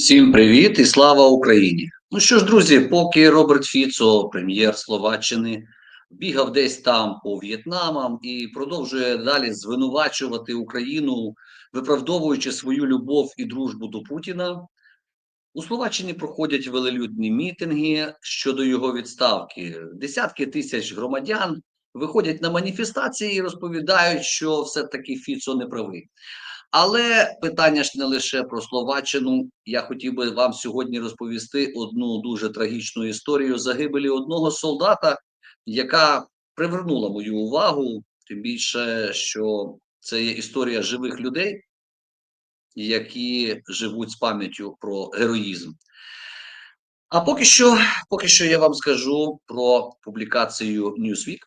Всім привіт і слава Україні! Ну що ж, друзі, поки Роберт Фіцо, прем'єр Словаччини, бігав десь там по В'єтнамам і продовжує далі звинувачувати Україну, виправдовуючи свою любов і дружбу до Путіна. У Словаччині проходять велелюдні мітинги щодо його відставки. Десятки тисяч громадян виходять на маніфестації і розповідають, що все-таки Фіцо не правий. Але питання ж не лише про Словаччину. Я хотів би вам сьогодні розповісти одну дуже трагічну історію загибелі одного солдата, яка привернула мою увагу. Тим більше, що це є історія живих людей, які живуть з пам'яттю про героїзм. А поки що, поки що я вам скажу про публікацію Newsweek,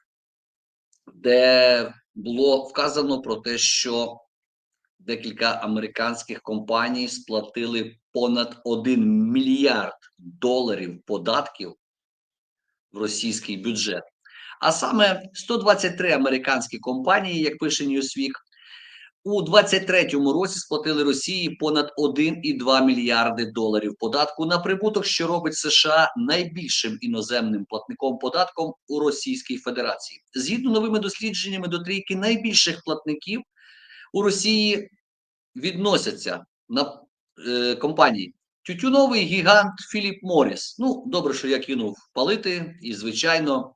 де було вказано про те, що декілька американських компаній сплатили понад 1 мільярд доларів податків в російський бюджет. А саме 123 американські компанії, як пише Newsweek, у 2023 році сплатили Росії понад 1,2 мільярди доларів податку на прибуток, що робить США найбільшим іноземним платником податком у Російській Федерації. Згідно новими дослідженнями до трійки найбільших платників у Росії відносяться на е, компанії. Тютюновий гігант Філіп Моріс. Ну, добре, що я кинув палити, і, звичайно,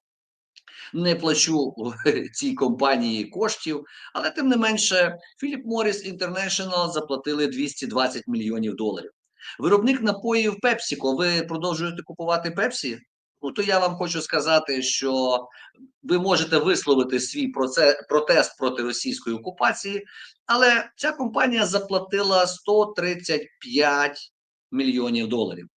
не плачу цій компанії коштів, але тим не менше, Філіп Моріс Інтернешнл заплатили 220 мільйонів доларів. Виробник напоїв Пепсіко. Ви продовжуєте купувати Пепсі? Ну, то я вам хочу сказати, що ви можете висловити свій протест проти російської окупації, але ця компанія заплатила 135 мільйонів доларів.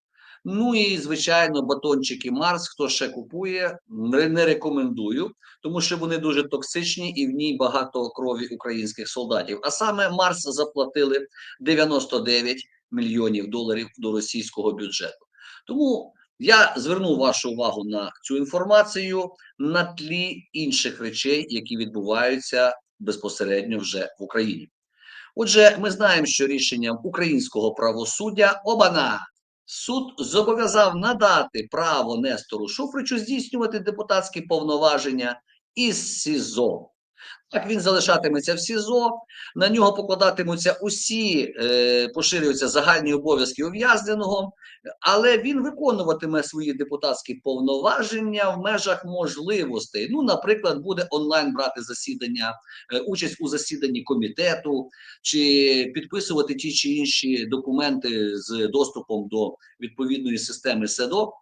Ну і звичайно, батончики Марс. Хто ще купує, не рекомендую, тому що вони дуже токсичні і в ній багато крові українських солдатів. А саме Марс заплатили 99 мільйонів доларів до російського бюджету. Тому я звернув вашу увагу на цю інформацію на тлі інших речей, які відбуваються безпосередньо вже в Україні. Отже, ми знаємо, що рішенням українського правосуддя обана суд зобов'язав надати право Нестору Шуфричу здійснювати депутатські повноваження із СІЗО. Так він залишатиметься в СІЗО, на нього покладатимуться усі, е, поширюються загальні обов'язки ув'язненого, але він виконуватиме свої депутатські повноваження в межах можливостей. Ну, наприклад, буде онлайн брати засідання, е, участь у засіданні комітету, чи підписувати ті чи інші документи з доступом до відповідної системи СЕДО.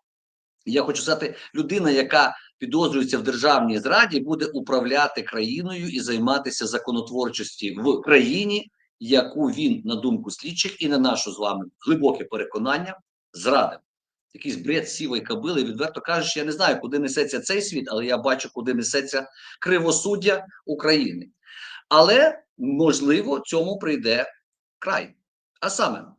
Я хочу сказати, людина, яка підозрюється в державній зраді, буде управляти країною і займатися законотворчості в країні, яку він, на думку слідчих, і на нашу з вами глибоке переконання, зрадив. Якийсь бред сівої кабили, відверто кажучи, я не знаю, куди несеться цей світ, але я бачу, куди несеться кривосуддя України. Але можливо цьому прийде край. А саме.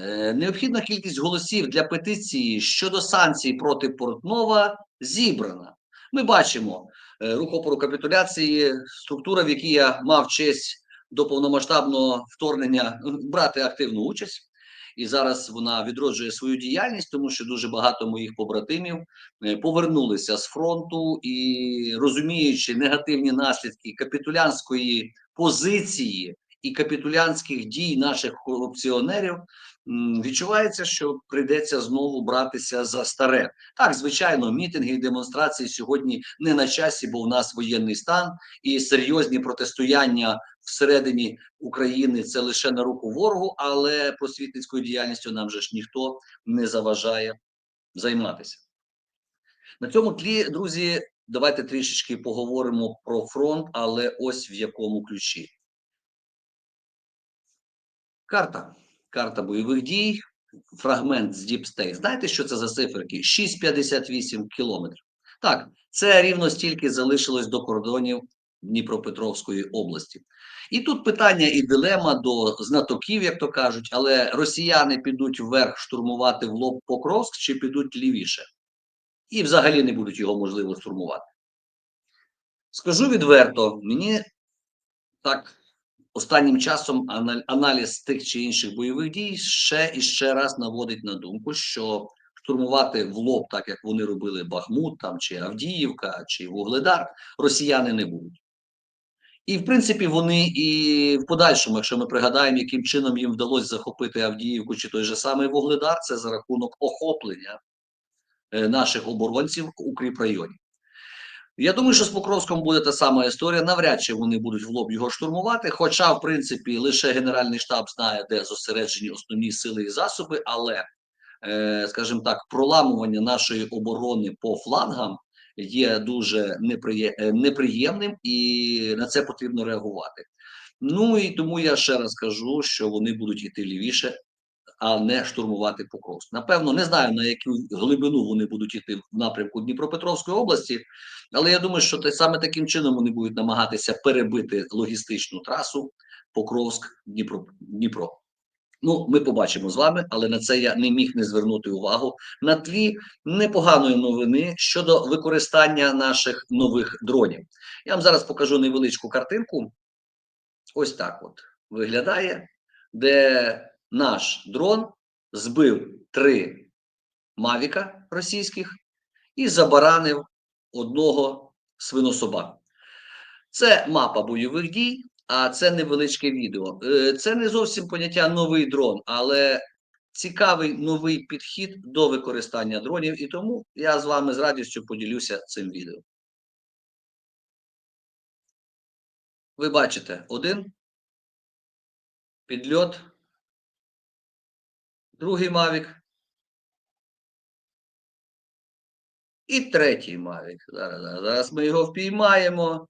Е, необхідна кількість голосів для петиції щодо санкцій проти Портнова зібрана. Ми бачимо е, рухопору капітуляції, структура, в якій я мав честь до повномасштабного вторгнення брати активну участь. І зараз вона відроджує свою діяльність, тому що дуже багато моїх побратимів е, повернулися з фронту і розуміючи негативні наслідки капітулянської позиції і капітулянських дій наших корупціонерів, відчувається, що прийдеться знову братися за старе. Так, звичайно, мітинги і демонстрації сьогодні не на часі, бо в нас воєнний стан і серйозні протистояння всередині України це лише на руку ворогу, але просвітницькою діяльністю нам же ж ніхто не заважає займатися. На цьому тлі, друзі, давайте трішечки поговоримо про фронт, але ось в якому ключі. Карта карта бойових дій, фрагмент з State. Знаєте, що це за циферки? 6,58 кілометрів. Так, це рівно стільки залишилось до кордонів Дніпропетровської області. І тут питання і дилема до знатоків, як то кажуть, але росіяни підуть вверх штурмувати в лоб Покровськ чи підуть лівіше. І взагалі не будуть його можливо штурмувати. Скажу відверто, мені так останнім часом аналіз тих чи інших бойових дій ще і ще раз наводить на думку, що штурмувати в лоб, так як вони робили Бахмут, там чи Авдіївка, чи Вугледар, росіяни не будуть. І в принципі вони і в подальшому, якщо ми пригадаємо, яким чином їм вдалося захопити Авдіївку чи той же самий Вугледар, це за рахунок охоплення е, наших оборонців в укріпрайоні. Я думаю, що з Покровськом буде та сама історія. Навряд чи вони будуть в лоб його штурмувати. Хоча, в принципі, лише Генеральний штаб знає, де зосереджені основні сили і засоби, але, е, скажімо так, проламування нашої оборони по флангам є дуже е, неприємним, і на це потрібно реагувати. Ну і тому я ще раз кажу, що вони будуть йти лівіше, а не штурмувати Покровськ. Напевно, не знаю на яку глибину вони будуть йти в напрямку Дніпропетровської області, але я думаю, що те саме таким чином вони будуть намагатися перебити логістичну трасу Покровськ Дніпро Дніпро. Ну, ми побачимо з вами, але на це я не міг не звернути увагу на тлі непоганої новини щодо використання наших нових дронів. Я вам зараз покажу невеличку картинку. Ось так от виглядає, де наш дрон збив три мавіка російських і забаранив одного свинособаку. Це мапа бойових дій, а це невеличке відео. Е, Це не зовсім поняття новий дрон, але цікавий новий підхід до використання дронів, і тому я з вами з радістю поділюся цим відео. Ви бачите один підльот, другий мавік. І третій мавік. Зараз, зараз, ми його впіймаємо.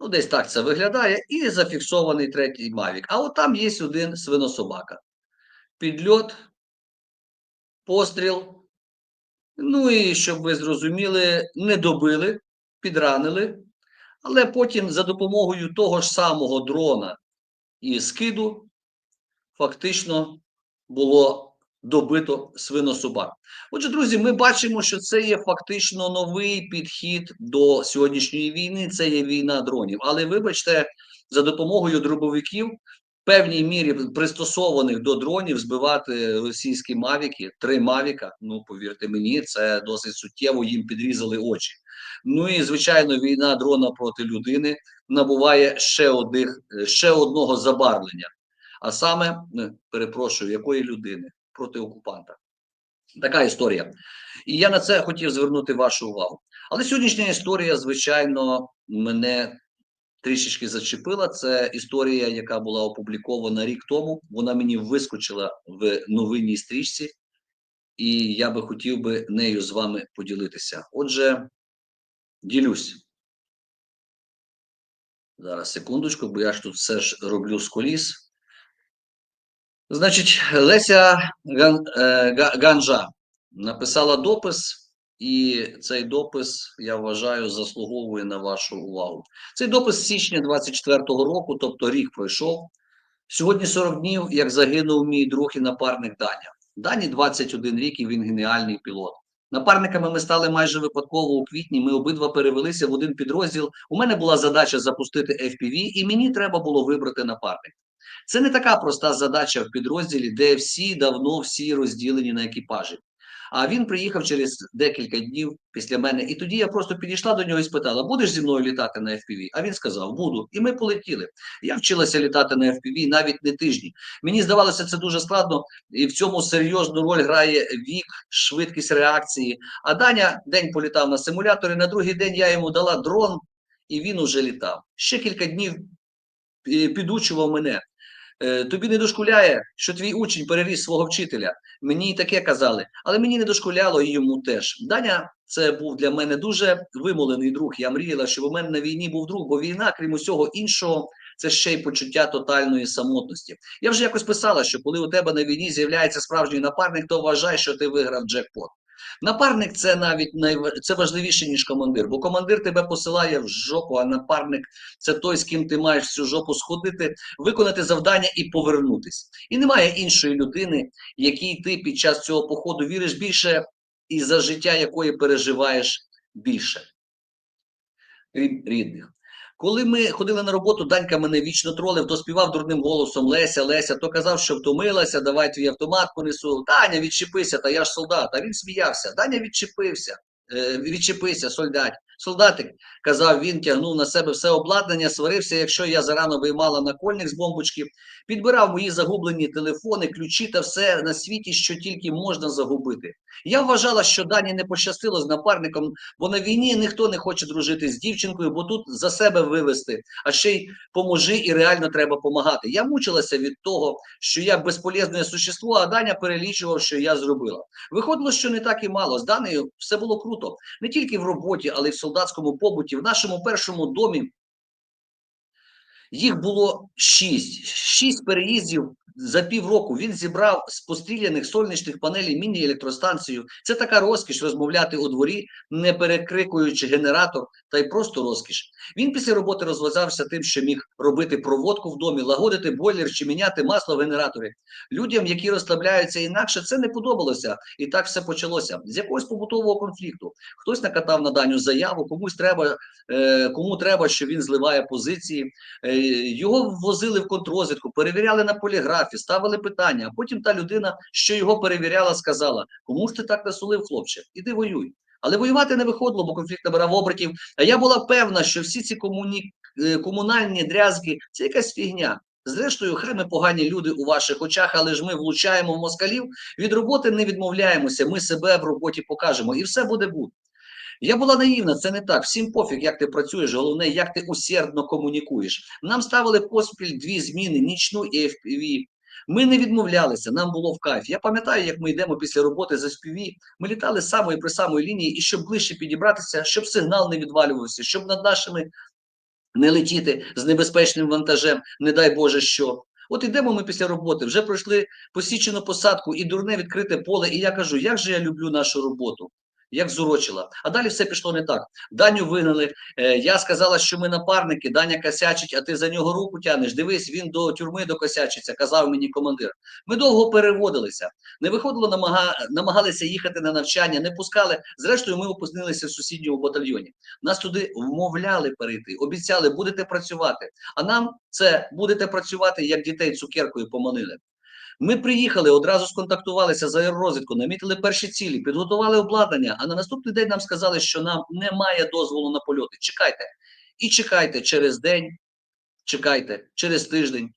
Ну, десь так це виглядає. І зафіксований третій мавік. А от там є один свинособака. Підльот, постріл. Ну і щоб ви зрозуміли, не добили, підранили. Але потім за допомогою того ж самого дрона і скиду фактично було добито свинособак. Отже, друзі, ми бачимо, що це є фактично новий підхід до сьогоднішньої війни. Це є війна дронів. Але вибачте, за допомогою дробовиків, певній мірі пристосованих до дронів, збивати російські мавіки, три мавіка. Ну повірте мені, це досить суттєво. Їм підрізали очі. Ну і звичайно, війна дрона проти людини набуває ще одних, ще одного забарвлення. А саме, е, перепрошую, якої людини проти окупанта. Така історія. І я на це хотів звернути вашу увагу. Але сьогоднішня історія, звичайно, мене трішечки зачепила. Це історія, яка була опублікована рік тому. Вона мені вискочила в новинній стрічці, і я би хотів би нею з вами поділитися. Отже, ділюсь. Зараз секундочку, бо я ж тут все ж роблю з коліс. Значить, Леся е, Ганжа написала допис, і цей допис, я вважаю, заслуговує на вашу увагу. Цей допис з січня 24-го року, тобто рік пройшов. Сьогодні 40 днів, як загинув мій друг і напарник Даня. Дані 21 рік, і він геніальний пілот. Напарниками ми стали майже випадково у квітні. Ми обидва перевелися в один підрозділ. У мене була задача запустити FPV, і мені треба було вибрати напарника. Це не така проста задача в підрозділі, де всі давно всі розділені на екіпажі. А він приїхав через декілька днів після мене, і тоді я просто підійшла до нього і спитала: будеш зі мною літати на FPV? А він сказав: буду. І ми полетіли. Я вчилася літати на FPV навіть не тижні. Мені здавалося, це дуже складно, і в цьому серйозну роль грає вік, швидкість реакції. А Даня день політав на симуляторі. На другий день я йому дала дрон, і він уже літав. Ще кілька днів підучував мене. Е, Тобі не дошкуляє, що твій учень переріс свого вчителя. Мені таке казали, але мені не дошкуляло і йому теж. Даня це був для мене дуже вимолений друг. Я мріяла, щоб у мене на війні був друг, бо війна, крім усього іншого, це ще й почуття тотальної самотності. Я вже якось писала, що коли у тебе на війні з'являється справжній напарник, то вважай, що ти виграв джекпот. Напарник це навіть найва... це важливіше, ніж командир, бо командир тебе посилає в жопу, а напарник це той, з ким ти маєш цю жопу сходити, виконати завдання і повернутись. І немає іншої людини, якій ти під час цього походу віриш більше, і за життя якої переживаєш більше. Крім рідних. Коли ми ходили на роботу, Данька мене вічно тролив, то співав дурним голосом Леся, Леся, то казав, що втомилася, давай твій автомат понесу. Даня, відчепися, та я ж солдат. А він сміявся. Даня відчепився, е, відчепися, солдат. Солдатик, казав він, тягнув на себе все обладнання, сварився, якщо я зарано виймала накольник з бомбочки, підбирав мої загублені телефони, ключі та все на світі, що тільки можна загубити. Я вважала, що Дані не пощастило з напарником, бо на війні ніхто не хоче дружити з дівчинкою, бо тут за себе вивести, а ще й поможи і реально треба помагати. Я мучилася від того, що я безполезне существо, а Даня перелічував, що я зробила. Виходило, що не так і мало. З Данею все було круто, не тільки в роботі, але й в солдатському побуті. В нашому першому домі їх було шість. Шість переїздів за півроку. Він зібрав з постріляних сонячних панелей міні-електростанцію. Це така розкіш розмовляти у дворі, не перекрикуючи генератор, та й просто розкіш. Він після роботи розв'язався тим, що міг робити проводку в домі, лагодити бойлер чи міняти масло в генераторі. Людям, які розслабляються інакше, це не подобалося. І так все почалося. З якогось побутового конфлікту. Хтось накатав на даню заяву, комусь треба, е, кому треба, що він зливає позиції. Його ввозили в контррозвідку, перевіряли на поліграфі, ставили питання. А потім та людина, що його перевіряла, сказала: Кому ж ти так насолив, хлопче? Іди воюй. Але воювати не виходило, бо конфлікт набирав обертів. А я була певна, що всі ці комуні... е, комунальні дрязки це якась фігня. Зрештою, хай ми погані люди у ваших очах, але ж ми влучаємо в москалів. Від роботи не відмовляємося. Ми себе в роботі покажемо, і все буде буде. Я була наївна, це не так. Всім пофіг, як ти працюєш, головне, як ти усердно комунікуєш. Нам ставили поспіль дві зміни, нічну і FPV. Ми не відмовлялися, нам було в кайф. Я пам'ятаю, як ми йдемо після роботи за FPV, Ми літали з самої при самої лінії, і щоб ближче підібратися, щоб сигнал не відвалювався, щоб над нашими не летіти з небезпечним вантажем, не дай Боже що. От ідемо ми після роботи, вже пройшли посічену посадку і дурне відкрите поле. І я кажу, як же я люблю нашу роботу. Як зурочила. А далі все пішло не так. Даню вигнали. Е, я сказала, що ми напарники, Даня косячить, а ти за нього руку тянеш. Дивись, він до тюрми докосячиться, казав мені командир. Ми довго переводилися. Не виходило, намага... намагалися їхати на навчання, не пускали. Зрештою, ми опустилися в сусідньому батальйоні. Нас туди вмовляли перейти, обіцяли, будете працювати. А нам це будете працювати, як дітей цукеркою поманили. Ми приїхали, одразу сконтактувалися з аеророзвідку, намітили перші цілі, підготували обладнання. А на наступний день нам сказали, що нам немає дозволу на польоти. Чекайте. І чекайте через день, чекайте, через тиждень.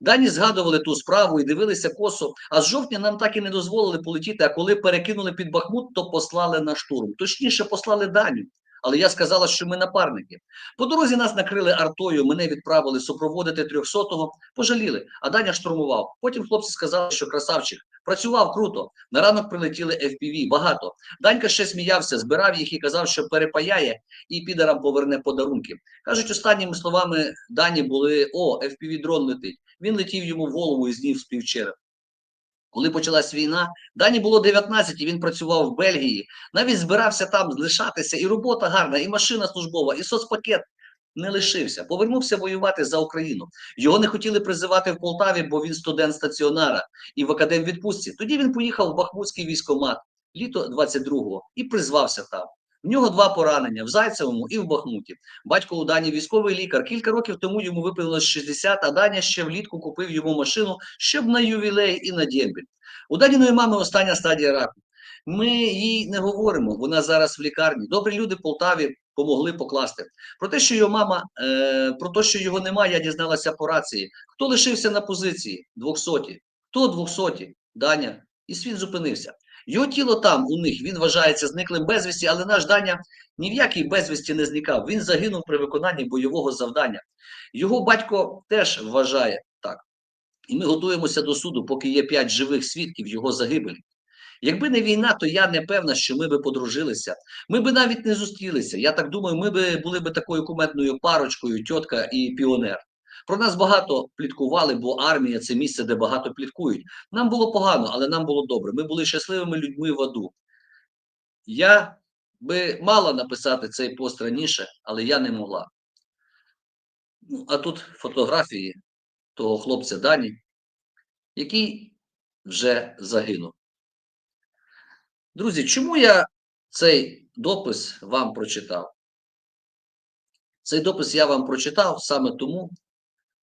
Дані згадували ту справу і дивилися косо. А з жовтня нам так і не дозволили полетіти. А коли перекинули під Бахмут, то послали на штурм. Точніше, послали Даню. Але я сказала, що ми напарники. По дорозі нас накрили артою, мене відправили супроводити 300-го, пожаліли, а Даня штурмував. Потім хлопці сказали, що красавчик працював круто. На ранок прилетіли FPV, багато. Данька ще сміявся, збирав їх і казав, що перепаяє і підарам поверне подарунки. Кажуть, останніми словами Дані були: о, FPV дрон летить. Він летів йому в голову і знів співчереп. Коли почалась війна, Дані було 19, і він працював в Бельгії. Навіть збирався там лишатися, і робота гарна, і машина службова, і соцпакет не лишився. Повернувся воювати за Україну. Його не хотіли призивати в Полтаві, бо він студент стаціонара і в академвідпустці. Тоді він поїхав в Бахмутський військомат літо 22-го і призвався там. В нього два поранення в Зайцевому і в Бахмуті. Батько у Дані військовий лікар. Кілька років тому йому виповнилось 60, а Даня ще влітку купив йому машину, щоб на ювілей і на дембіль. У Даніної мами остання стадія раку. Ми їй не говоримо. Вона зараз в лікарні. Добрі люди Полтаві помогли покласти. Про те, що його мама, е, про те, що його немає, я дізналася по рації. Хто лишився на позиції? 200. Хто 200? Даня. І світ зупинився. Його тіло там у них він вважається зниклим безвісті, але наш Даня ні в якій безвісті не зникав. Він загинув при виконанні бойового завдання. Його батько теж вважає так. І ми готуємося до суду, поки є п'ять живих свідків його загибелі. Якби не війна, то я не певна, що ми би подружилися. Ми би навіть не зустрілися. Я так думаю, ми би були би такою куметною парочкою, тітка і піонер. Про нас багато пліткували, бо армія це місце, де багато пліткують. Нам було погано, але нам було добре. Ми були щасливими людьми в аду. Я би мала написати цей пост раніше, але я не могла. Ну, а тут фотографії того хлопця Дані, який вже загинув. Друзі, чому я цей допис вам прочитав? Цей допис я вам прочитав саме тому,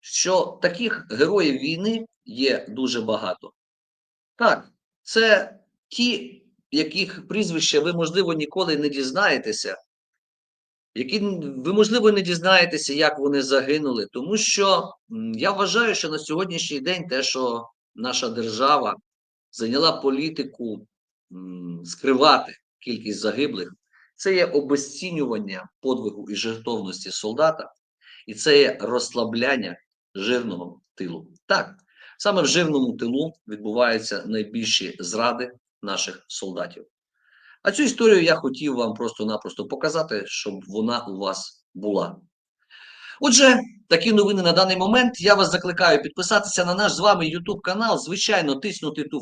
що таких героїв війни є дуже багато. Так, це ті, яких прізвище ви, можливо, ніколи не дізнаєтеся, які ви, можливо, не дізнаєтеся, як вони загинули. Тому що я вважаю, що на сьогоднішній день те, що наша держава зайняла політику скривати кількість загиблих, це є обезцінювання подвигу і жертовності солдата, і це є розслабляння жирного тилу. Так, саме в жирному тилу відбуваються найбільші зради наших солдатів. А цю історію я хотів вам просто-напросто показати, щоб вона у вас була. Отже, такі новини на даний момент. Я вас закликаю підписатися на наш з вами YouTube канал. Звичайно, тиснути ту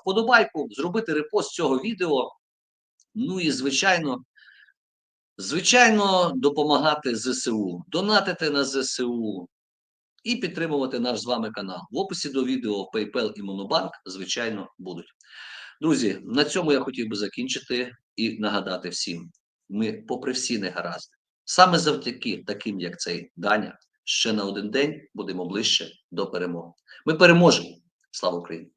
вподобайку, зробити репост цього відео. Ну і звичайно, звичайно, допомагати ЗСУ, донатити на ЗСУ і підтримувати наш з вами канал. В описі до відео PayPal і Monobank, звичайно, будуть. Друзі, на цьому я хотів би закінчити і нагадати всім: ми, попри всі негаразди, саме завдяки таким, як цей Даня, ще на один день будемо ближче до перемоги. Ми переможемо. Слава Україні!